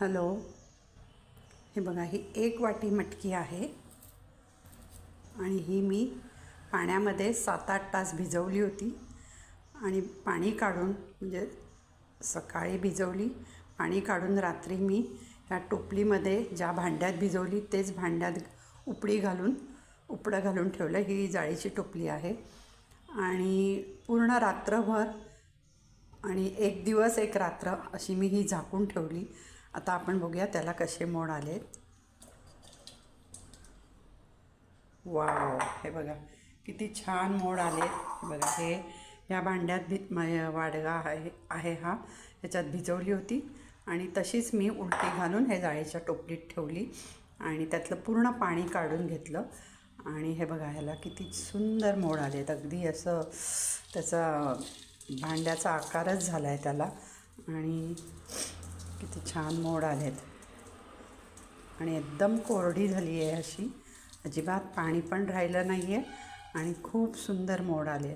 Hello. हे बघा ही एक वाटी मटकी आहे. आणि ही मी पाण्यामध्ये सात आठ तास भिजवली होती. आणि पाणी काढून म्हणजे सकाळी भिजवली. पाणी काढून रात्री मी ह्या टोपलीमध्ये ज्या भांड्यात भिजवली तेच भांड्यात उपडी घालून उपडं घालून ठेवलं. ही जाळीची टोपली आहे. आणि पूर्ण रात्रभर आणि एक दिवस एक रात्र अशी मी ही झाकून ठेवली. आता आपण बघूया त्याला कसे मोड आलेत वाव हे बघा किती छान मोड आले. हे बघा हे ह्या भांड्यात भि वाडगा आहे आहे हा. ह्याच्यात भिजवली होती. आणि तशीच मी उलटी घालून हे जाळीच्या टोपलीत ठेवली. आणि त्यातलं पूर्ण पाणी काढून घेतलं. आणि हे बघा ह्याला किती सुंदर मोड आलेत. अगदी असं त्याचा भांड्याचा आकारच झाला आहे त्याला. आणि किती छान मोड आलेत. आणि एकदम कोरडी झाली आहे अशी. अजिबात पाणी पण राहिलं नाही आहे आणि खूप सुंदर मोड आले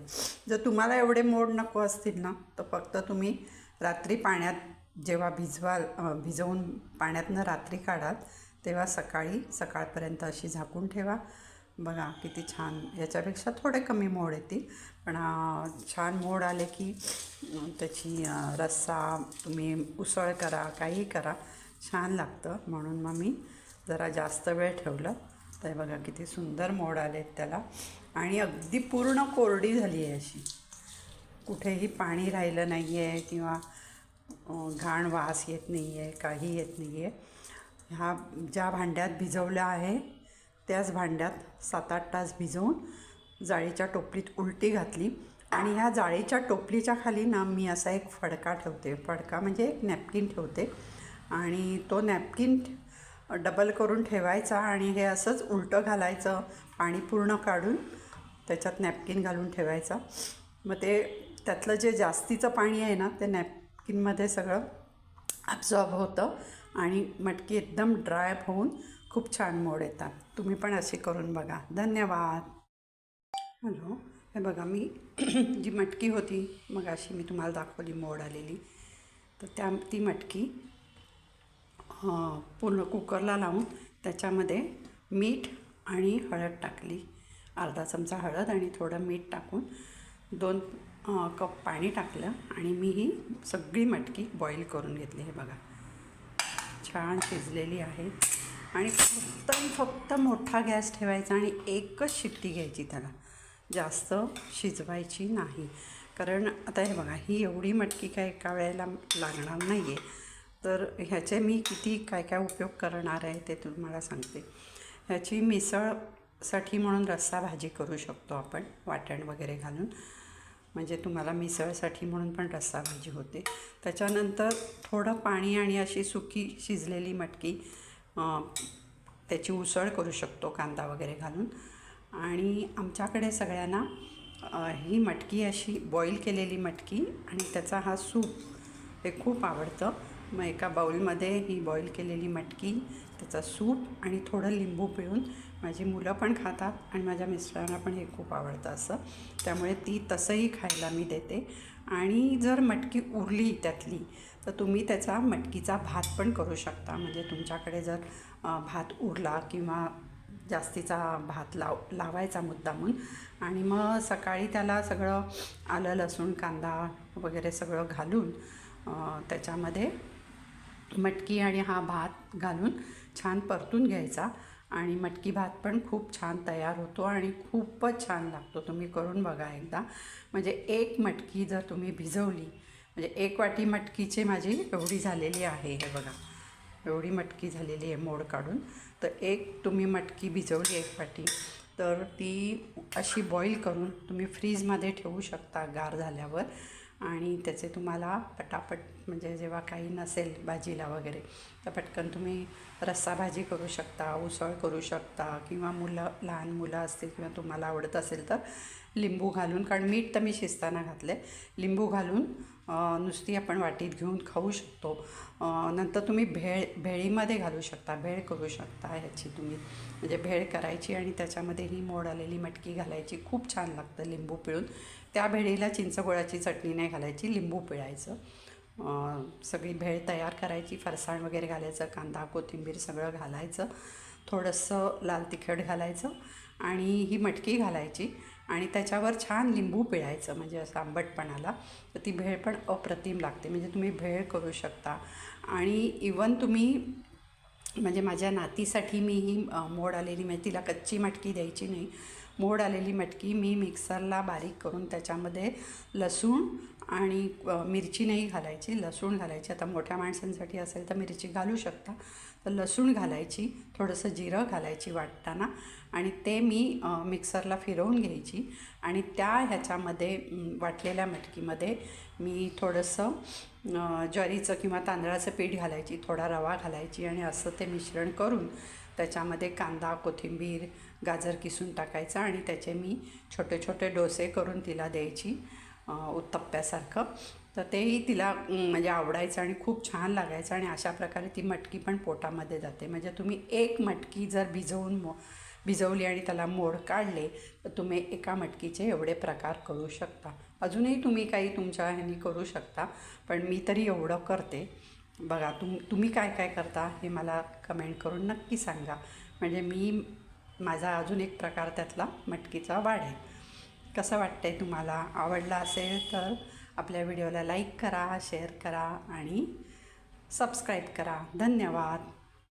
जर तुम्हाला एवढे मोड नको असतील ना तर फक्त तुम्ही रात्री पाण्यात जेव्हा भिजवाल भिजवून पाण्यातनं रात्री काढाल तेव्हा सकाळी सकाळपर्यंत अशी झाकून ठेवा. बघा किती छान. याच्यापेक्षा थोडे कमी मोड येतील. पण छान मोड आले की त्याची रस्सा तुम्ही उसळ करा काही करा छान लागतं. म्हणून मग मी जरा जास्त वेळ ठेवलं. तर बघा किती सुंदर मोड आलेत त्याला. आणि अगदी पूर्ण कोरडी झाली आहे अशी. कुठेही पाणी राहिलं नाही आहे किंवा घाण वास येत नाही आहे काही येत नाही आहे ह्या ज्या भांड्यात भिजवलं आहे त्याच भांड्यात सात आठ तास भिजवून जाळीच्या टोपलीत उलटी घातली. आणि ह्या जाळीच्या टोपलीच्या खाली ना मी असा एक फडका ठेवते. फडका म्हणजे एक नॅपकिन ठेवते. आणि तो नॅपकिन डबल करून ठेवायचा आणि हे असंच उलटं घालायचं. पाणी पूर्ण काढून त्याच्यात नॅपकिन घालून ठेवायचा. मग ते त्यातलं जे जास्तीचं पाणी आहे ना ते नॅपकिनमध्ये सगळं ॲब्झॉर्ब होतं. आणि मटकी एकदम ड्राय होऊन खूप छान मोड येतात. तुम्ही पण असे करून बघा. धन्यवाद. हॅलो. हे बघा मी जी मटकी होती मग अशी मी तुम्हाला दाखवली मोड आलेली. तर त्या ती मटकी पूर्ण कुकरला लावून त्याच्यामध्ये मीठ आणि हळद टाकली. अर्धा चमचा हळद आणि थोडं मीठ टाकून दोन कप पाणी टाकलं आणि मी ही सगळी मटकी बॉईल करून घेतली. हे बघा. छान शिजलेली आहे. आणि फक्त फक्त मोठा गॅस ठेवायचा आणि एकच शिट्टी घ्यायची त्याला. जास्त शिजवायची नाही. कारण आता हे बघा ही एवढी मटकी काय एका वेळेला लागणार नाही आहे तर ह्याचे मी किती काय काय उपयोग करणार आहे ते तुम्हाला सांगते. ह्याची मिसळसाठी म्हणून रस्सा भाजी करू शकतो आपण वाटण वगैरे घालून. म्हणजे तुम्हाला मिसळसाठी म्हणून पण रस्सा भाजी होते. त्याच्यानंतर थोडं पाणी आणि अशी सुकी शिजलेली मटकी त्याची उसळ करू शकतो कांदा वगैरे घालून. आणि आमच्याकडे सगळ्यांना ही मटकी अशी बॉईल केलेली मटकी आणि त्याचा हा सूप हे खूप आवडतं. मग एका बाऊलमध्ये ही बॉईल केलेली मटकी त्याचा सूप आणि थोडं लिंबू पिळून माझी मुलं पण खातात आणि माझ्या मिस्टरांना पण हे खूप आवडतं असं. त्यामुळे ती तसंही खायला मी देते. आणि जर मटकी उरली त्यातली तर तुम्ही त्याचा मटकीचा भात पण करू शकता. म्हणजे तुमच्याकडे जर भात उरला किंवा जास्तीचा भात लाव लावायचा मुद्दामून आणि मग सकाळी त्याला सगळं आलं लसूण कांदा वगैरे सगळं घालून त्याच्यामध्ये मटकी आणि हा भात घालून छान परतून घ्यायचा. आणि मटकी भात पण खूप छान तयार होतो आणि खूपच छान लागतो. तुम्ही करून बघा एकदा. म्हणजे एक मटकी जर तुम्ही भिजवली म्हणजे एक वाटी मटकीची माझी एवढी झालेली आहे. हे बघा एवढी मटकी झालेली आहे मोड काढून. तर एक तुम्ही मटकी भिजवली एक वाटी तर ती अशी बॉईल करून तुम्ही फ्रीजमध्ये ठेवू शकता गार झाल्यावर. आणि त्याचे तुम्हाला पटापट म्हणजे जेव्हा काही नसेल भाजीला वगैरे तर पटकन तुम्ही रस्सा भाजी करू शकता उसळ करू शकता किंवा मुलं लहान मुलं असतील किंवा तुम्हाला आवडत असेल तर लिंबू घालून कारण मीठ तर मी शिजताना घातले लिंबू घालून नुसती आपण वाटीत घेऊन खाऊ शकतो. नंतर तुम्ही भेळ भेळीमध्ये घालू शकता भेळ करू शकता ह्याची तुम्ही. म्हणजे भेळ करायची आणि त्याच्यामध्ये ही मोड आलेली मटकी घालायची खूप छान लागतं लिंबू पिळून. त्या भेळीला चिंचगोळाची चटणी नाही घालायची लिंबू पिळायचं. सगळी भेळ तयार करायची फरसाण वगैरे घालायचं कांदा कोथिंबीर सगळं घालायचं थोडंसं लाल तिखट घालायचं आणि ही मटकी घालायची आणि त्याच्यावर छान लिंबू पिळायचं म्हणजे असं आंबटपणाला. तर ती भेळ पण अप्रतिम लागते म्हणजे तुम्ही भेळ करू शकता. आणि इवन तुम्ही म्हणजे माझ्या नातीसाठी मी ही मोड आलेली म्हणजे तिला कच्ची मटकी द्यायची नाही. मोड आलेली मटकी मी मिक्सरला बारीक करून त्याच्यामध्ये लसूण आणि मिरची नाही घालायची लसूण घालायची. आता मोठ्या माणसांसाठी असेल तर मिरची घालू शकता. तर लसूण घालायची थोडंसं जिरं घालायची वाटताना आणि ते मी मिक्सरला फिरवून घ्यायची आणि त्या ह्याच्यामध्ये वाटलेल्या मटकीमध्ये मी थोडंसं ज्वारीचं किंवा तांदळाचं पीठ घालायची थोडा रवा घालायची आणि असं ते मिश्रण करून त्याच्यामध्ये कांदा कोथिंबीर गाजर किसून टाकायचा आणि त्याचे मी छोटे छोटे डोसे करून तिला द्यायची. उत्तप्प्यासारखं. तर तेही तिला म्हणजे आवडायचं आणि खूप छान लागायचं आणि अशा प्रकारे ती मटकी पण पोटामध्ये जाते. म्हणजे तुम्ही एक मटकी जर भिजवून मो भिजवली आणि त्याला मोड काढले तर तुम्ही एका मटकीचे एवढे प्रकार करू शकता. अजूनही तुम्ही काही तुमच्या ह्यानी करू शकता पण मी तरी एवढं करते. बघा तुम तुम्ही काय काय करता हे मला कमेंट करून नक्की सांगा. म्हणजे मी माझा अजून एक प्रकार त्यातला मटकीचा वाढेल. कसं वाटतं आहे तुम्हाला? आवडला असेल तर आपल्या व्हिडिओला लाईक करा शेअर करा आणि सबस्क्राईब करा. धन्यवाद.